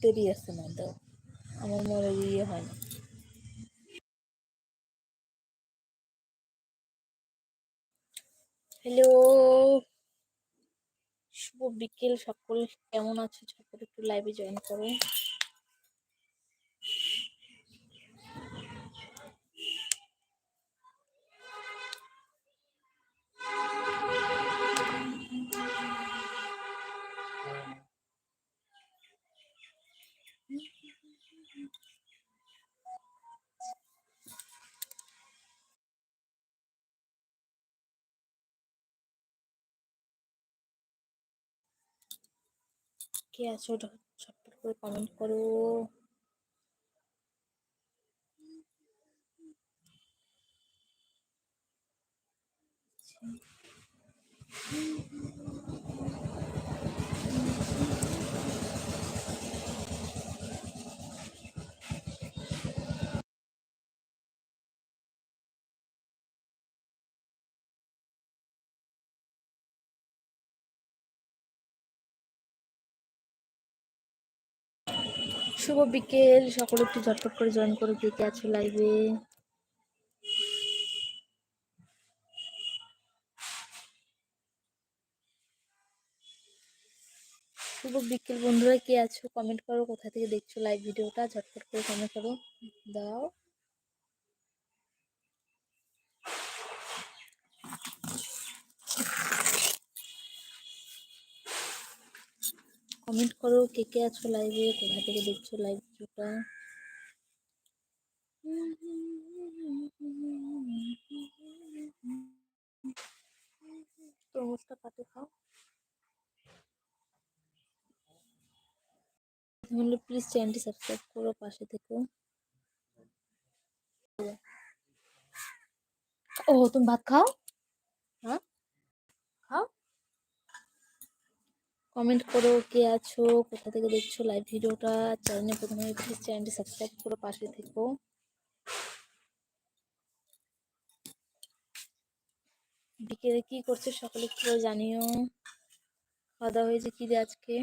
দেরি আছে না তো? আমার মনে ইয়ে হয় না। হ্যালো শুভ বিকেল সকল। কেমন আছে? সকল একটু লাইভে জয়েন করো। কে আছো ঝটপট করে কমেন্ট করো। শুভ বিকেল। সকলে একটু ঝটপট করে জয়েন করো, কে কে আছো লাইভে শুভ বিকেল বন্ধুরা, কে আছো? কমেন্ট করো, কোথা থেকে দেখছ লাইভ ভিডিওটা ঝটপট করে কমেন্ট করো। দাও। কমেন্ট করো কে কে আছো লাইভে কোথা থেকে দেখছ লাইভ ভিডিওটা তরমুজটা কাটে খাও তাহলে প্লিজ চ্যানেলটি সাবস্ক্রাইব করো, পাশে থেকো। ও, তুমি ভাত খাও হ্যাঁ খাও কমেন্ট করো কে আছো, কোথা থেকে দেখছ লাইভ ভিডিওটা চ্যানেলে প্রথমে চ্যানেলটি সাবস্ক্রাইব করো পাশে থেকো। বিকেলে কি করছ সকলে একটু জানিও। খাওয়া দাওয়া হয়েছে কি দিয়ে আজকে?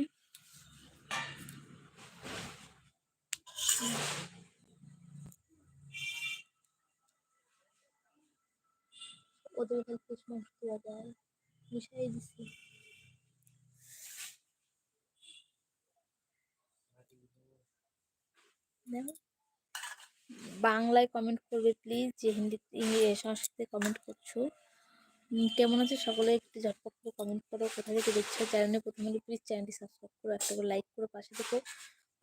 ওদের কিছু দেওয়া যায়। মিশাই দিছি। দেখো বাংলায় কমেন্ট করবে প্লিজ যে হিন্দি সংস্কৃতে কমেন্ট করছ। কেমন আছে সকলে? একটু ঝটপট করে কমেন্ট করো। কোথা থেকে দেখছ? চ্যানেলে প্রথমে প্লিজ চ্যানেলটি সাবস্ক্রাইব করো, একটা করে লাইক করো, পাশে থেকো।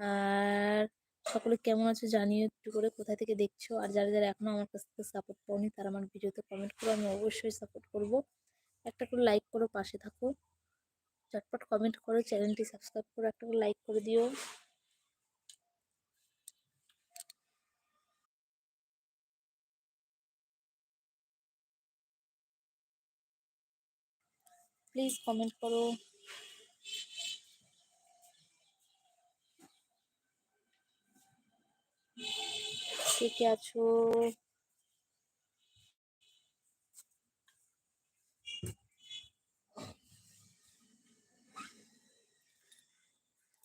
আর সকলে কেমন আছো জানিও একটু করে কোথা থেকে দেখছ। আর যারা যারা এখনও আমার কাছ থেকে সাপোর্ট পাওনি, তারা আমার ভিডিওতে কমেন্ট করো, আমি অবশ্যই সাপোর্ট করব। একটা করে লাইক করো, পাশে থাকো। ঝটপট কমেন্ট করো চ্যানেলটি সাবস্ক্রাইব করো, একটা করে লাইক করে দিও। প্লিজ কমেন্ট করো। কে আছো?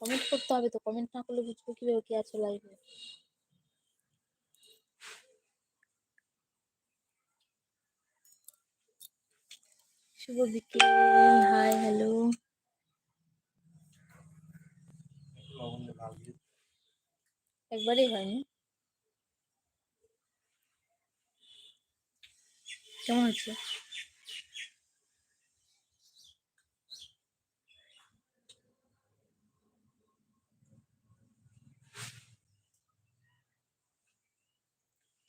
কমেন্ট করতে হবে তো, কমেন্ট না করলে বুঝব কীভাবে কে আছো লাইভে শুভ বিকেল। Hi, hello. একবারই হয়নি। কেমন হচ্ছে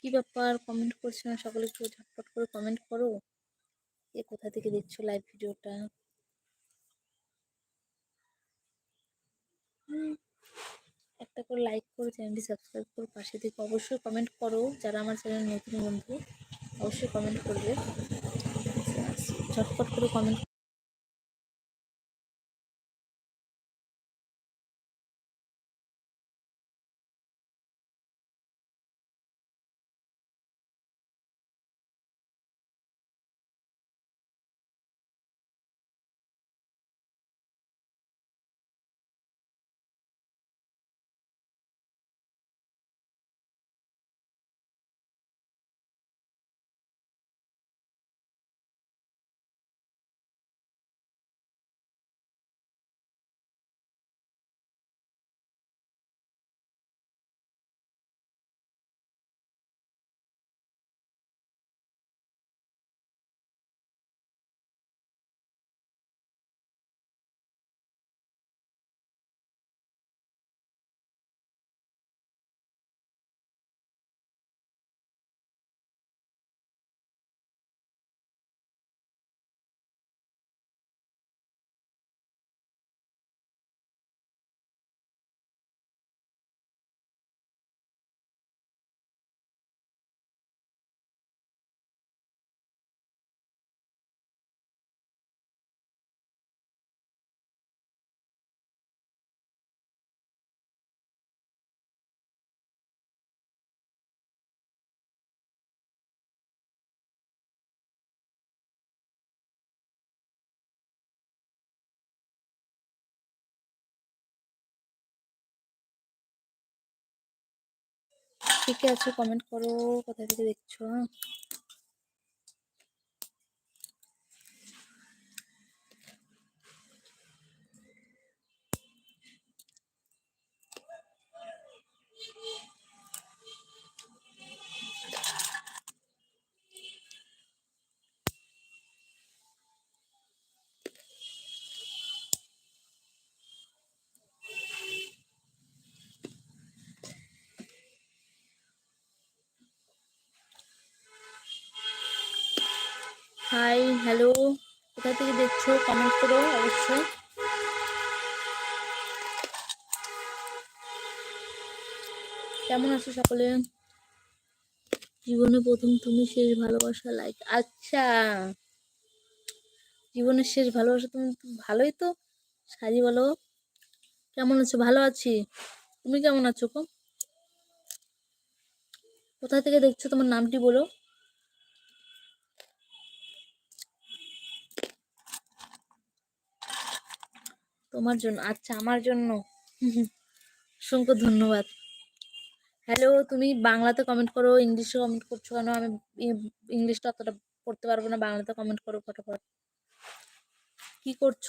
কি ব্যাপার? কমেন্ট করছ না? সকলে একটু ঝটপট করে কমেন্ট করো। এ কোথা থেকে দেখছ লাইভ ভিডিওটা একটা করে লাইক করো চ্যানেলটি সাবস্ক্রাইব করো, পাশে থেকে অবশ্যই কমেন্ট করো, যারা আমার চ্যানেল নতুন বন্ধু, অবশ্যই কমেন্ট করবে। ঝটপট করে কমেন্ট কে আছে কমেন্ট করো কোথা থেকে দেখছ? হাই হ্যালো কোথা থেকে দেখছ? কমেন্ট করো, অবশ্যই। কেমন আছো সকলে? জীবনে প্রথম তুমি শেষ ভালোবাসা লাইক আচ্ছা। জীবনের শেষ ভালোবাসা তুমি ভালোই তো? সাজি বলো। কেমন আছো? ভালো আছি। তুমি কেমন আছো কোথা থেকে দেখছ? তোমার নামটি বলো। তোমার জন্য আচ্ছা আমার জন্য? অসংখ্য ধন্যবাদ। হ্যালো তুমি বাংলাতে কমেন্ট করো, ইংলিশে কমেন্ট করছ কেন? আমি ইংলিশটা অতটা পড়তে পারব না, বাংলাতে কমেন্ট করো ফটাফট। কি করছ?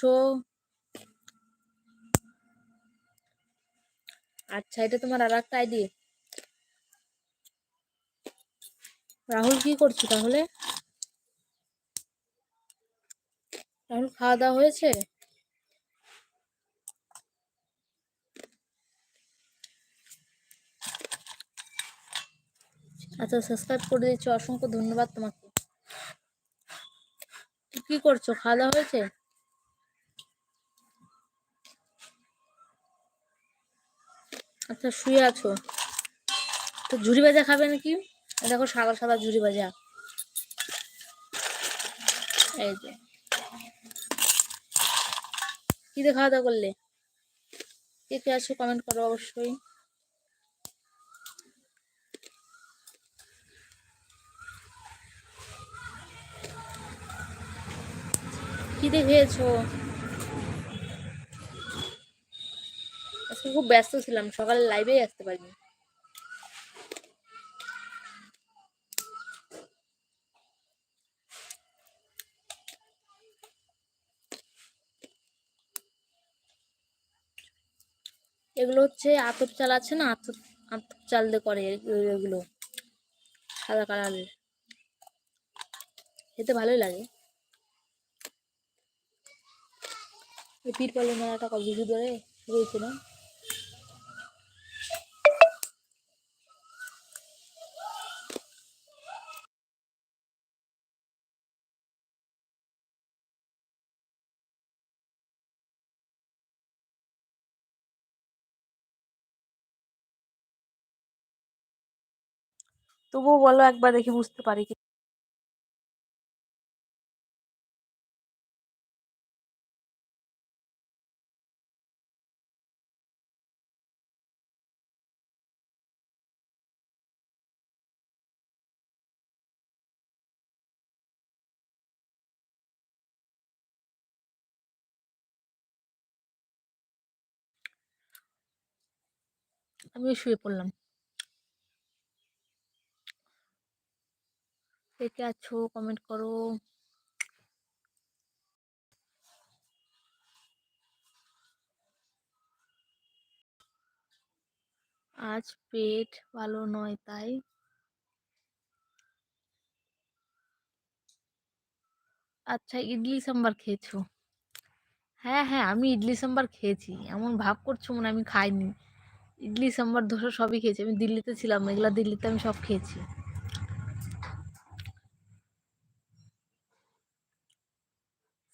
আচ্ছা এটা তোমার আর একটা আইডি রাহুল, কি করছ তাহলে? রাহুল, খাওয়া দাওয়া হয়েছে? আচ্ছা সাবস্ক্রাইব করে দিচ্ছি অসংখ্য ধন্যবাদ তোমাকে। কি করছ, খাওয়া দাওয়া হয়েছে? আচ্ছা শুয়ে আছো। তো ঝুড়ি ভাজা খাবে নাকি? দেখো, সাদা সাদা ঝুড়ি ভাজা। এই যে। কি দিয়ে খাওয়া দাওয়া করলে? কে কে আছো কমেন্ট করো অবশ্যই। কি খেয়েছো? আজকে খুব ব্যস্ত ছিলাম, সকালে লাইভেই আসতে পারিনি। এগুলো হচ্ছে আতপ চাল আছে না, আতপ আতপ চাল দিয়ে করে এগুলো, সাদা কালারের। খেতে ভালোই লাগে। এই পীরপালের মেলাটা ধরে তবুও বলো একবার দেখি বুঝতে পারি কি আমিও শুয়ে পড়লাম। কে কে আছো? কমেন্ট করো। আজ পেট ভালো নয়, তাই? আচ্ছা ইডলি সাম্বার খেয়েছো? হ্যাঁ হ্যাঁ আমি ইডলি সাম্বার খেয়েছি। এমন ভাব করছ মনে আমি খাইনি। ইডলি, সাম্বার, ধোসা সবই খেয়েছি। আমি দিল্লিতে ছিলাম এগুলা দিল্লিতে আমি সব খেয়েছি।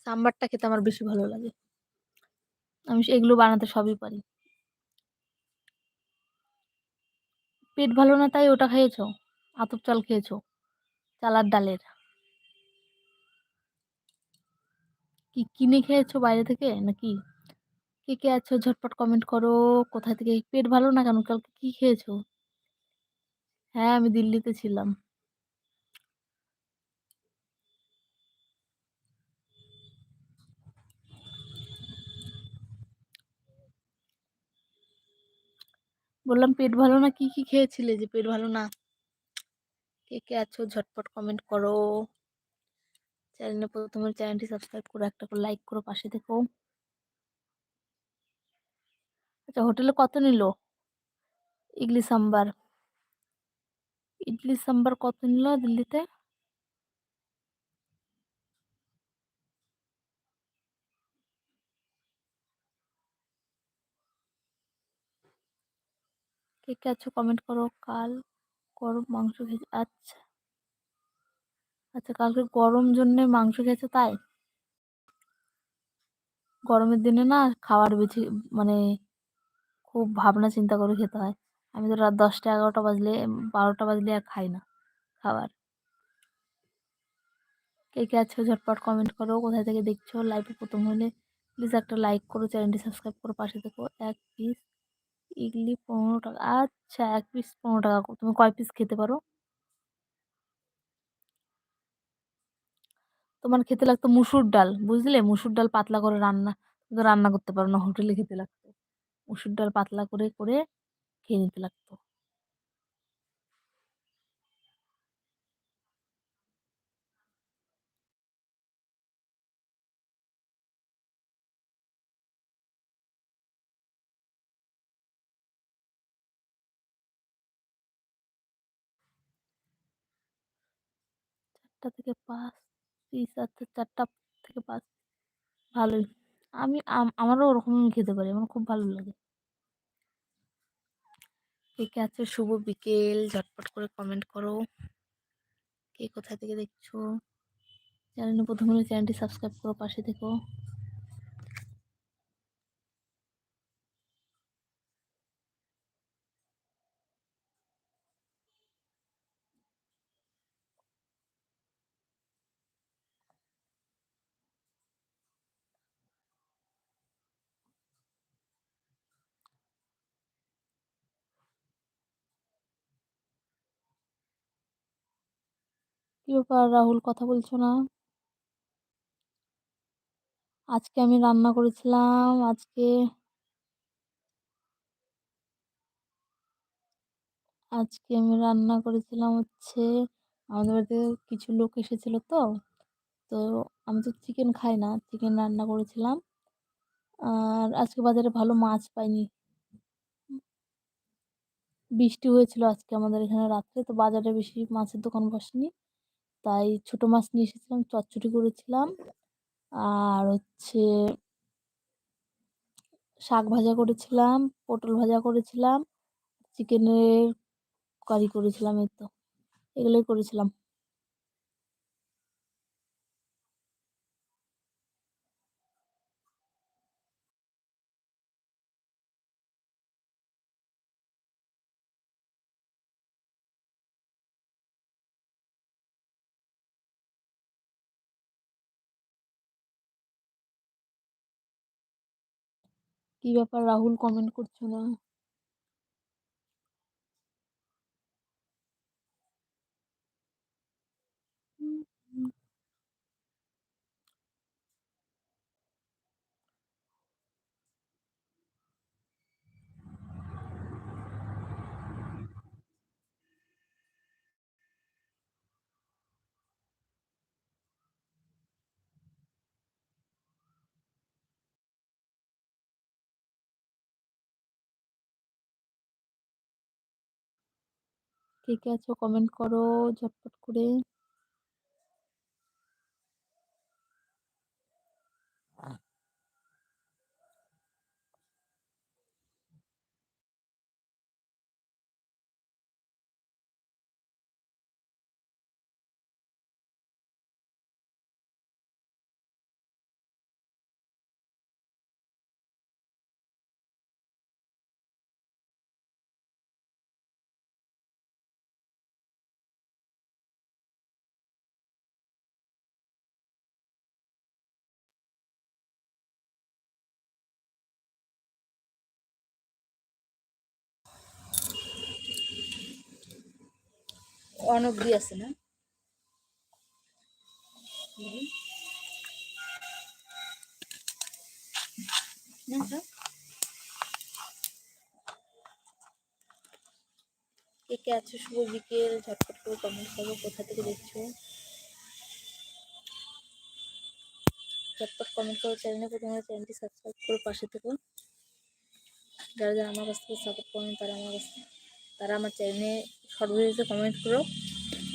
সাম্বারটা খেতে আমার বেশি ভালো লাগে। আমি এগুলো বানাতে সবই পারি। পেট ভালো না, তাই ওটা খেয়েছো? আতপ চাল খেয়েছো? চালার ডালের। কি কিনে খেয়েছো বাইরে থেকে, নাকি? কে কে আছো? ঝটপট কমেন্ট করো। কোথা থেকে? পেট ভালো না কেন? কালকে কি খেয়েছো? হ্যাঁ আমি দিল্লিতে ছিলাম। বললাম, পেট ভালো না? কি কি খেয়েছিলে যে পেট ভালো না? কে কে আছো? ঝটপট কমেন্ট করো। চ্যানেলে প্রথমে চ্যানেলটি সাবস্ক্রাইব করো একটা করে লাইক করো, পাশে থেকো। আচ্ছা হোটেলে কত নিল? ইডলি সাম্বার। ইডলি সাম্বার কত নিল দিল্লিতে? কে কে আছো কমেন্ট করো। কাল গরম মাংস খেয়েছে। আচ্ছা। আচ্ছা কালকে গরম জন্যে মাংস খেয়েছে তাই? গরমের দিনে না খাওয়ার বেশি মানে খুব ভাবনা চিন্তা করে খেতে হয়। আমি তো রাত দশটা এগারোটা বাজলে বারোটা বাজলে আর খাই না খাবার। কে কে আছো ঝটপট কমেন্ট করো, কোথায় থেকে দেখছ লাইভে প্রথম হলে প্লিজ একটা লাইক করো চ্যানেলটি সাবস্ক্রাইব করো, পাশে থেকো। এক পিস ইডলি পনেরো টাকা আচ্ছা এক পিস পনেরো টাকা, তুমি কয় পিস খেতে পারো? তোমার খেতে লাগতো মুসুর ডাল, বুঝলে? মুসুর ডাল পাতলা করে রান্না রান্না করতে পারো না, হোটেলে খেতে লাগতো। মুসুর ডাল পাতলা করে করে খেয়ে নিতে লাগতো। চারটা থেকে পাঁচ পিস আচ্ছা চারটা থেকে পাঁচ, ভালোই। আম- আমারও ওরকম খেতে পারি, আমার খুব ভালো লাগে। কে কে আছে, শুভ বিকেল। ঝটপট করে কমেন্ট করো। কে কোথা থেকে দেখছ? চ্যানেলে প্রথমে চ্যানেলটি সাবস্ক্রাইব করো, পাশে থেকো। কি ব্যাপার রাহুল? কথা বলছো না? আজকে আমি রান্না করেছিলাম, আজকে আজকে আমি রান্না করেছিলাম হচ্ছে, আমাদের বাড়িতে কিছু লোক এসেছিল তো তো আমি তো চিকেন খাই না চিকেন রান্না করেছিলাম। আর আজকে বাজারে ভালো মাছ পাইনি। বৃষ্টি হয়েছিল আজকে আমাদের এখানে রাত্রে, তো বাজারে বেশি মাছের দোকান বসেনি। তাই ছোট মাছ নিয়ে এসেছিলাম, চচ্চড়ি করেছিলাম। আর হচ্ছে শাক ভাজা করেছিলাম, পটল ভাজা করেছিলাম, চিকেনের কারি করেছিলাম এই তো। এগুলোই করেছিলাম। কি ব্যাপার? রাহুল কমেন্ট করছ না? কে কে আছো কমেন্ট করো ঝটপট করে। অনব্দি আছে না? কে কে আছো শুভ বিকেল? ঝটপট করে কমেন্ট করো, কোথা থেকে দেখছ? ঝটপট কমেন্ট করো চ্যানেলে প্রথমে চ্যানেলটি সাবস্ক্রাইব করে, পাশে থেকো। যারা যারা আমার কাছ থেকে সাপোর্ট করেন, তারা আমার কাছ তারা আমার চ্যানেলে সর্বশেষে কমেন্ট করো,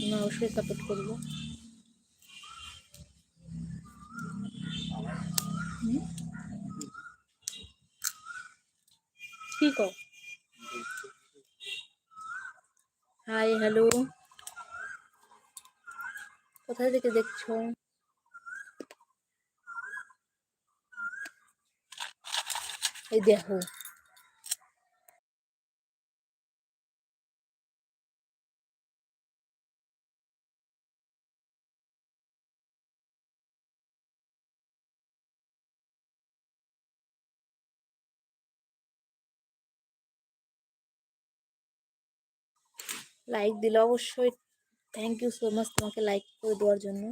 আমি অবশ্যই সাপোর্ট করব। হাই হ্যালো কোথায় থেকে দেখছ? এই দেখো। লাইক দিলে অবশ্যই থ্যাংক ইউ সো মাচ তোমাকে লাইক করে দেওয়ার জন্য।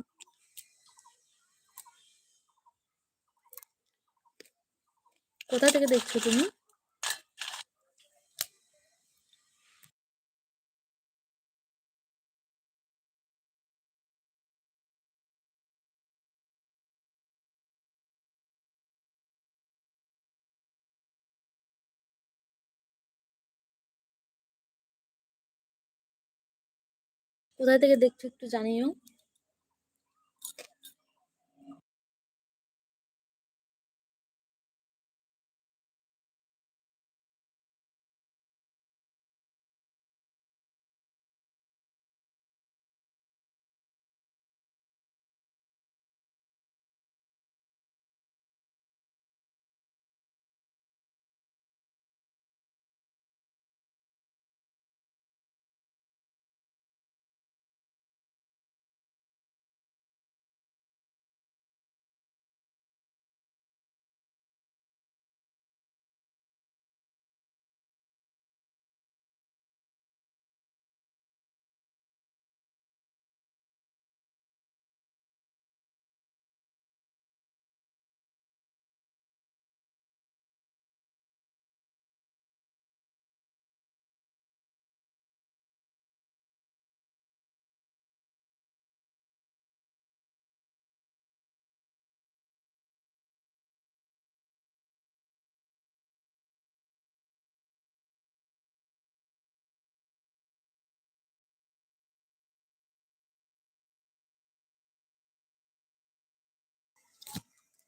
কোথা থেকে দেখছ তুমি? কোথা থেকে দেখছ একটু জানিও।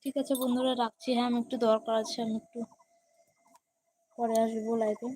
ঠিক আছে বন্ধুরা রাখছি। হ্যাঁ আমি একটু দরকার আছে আমি একটু পরে আসব লাইভে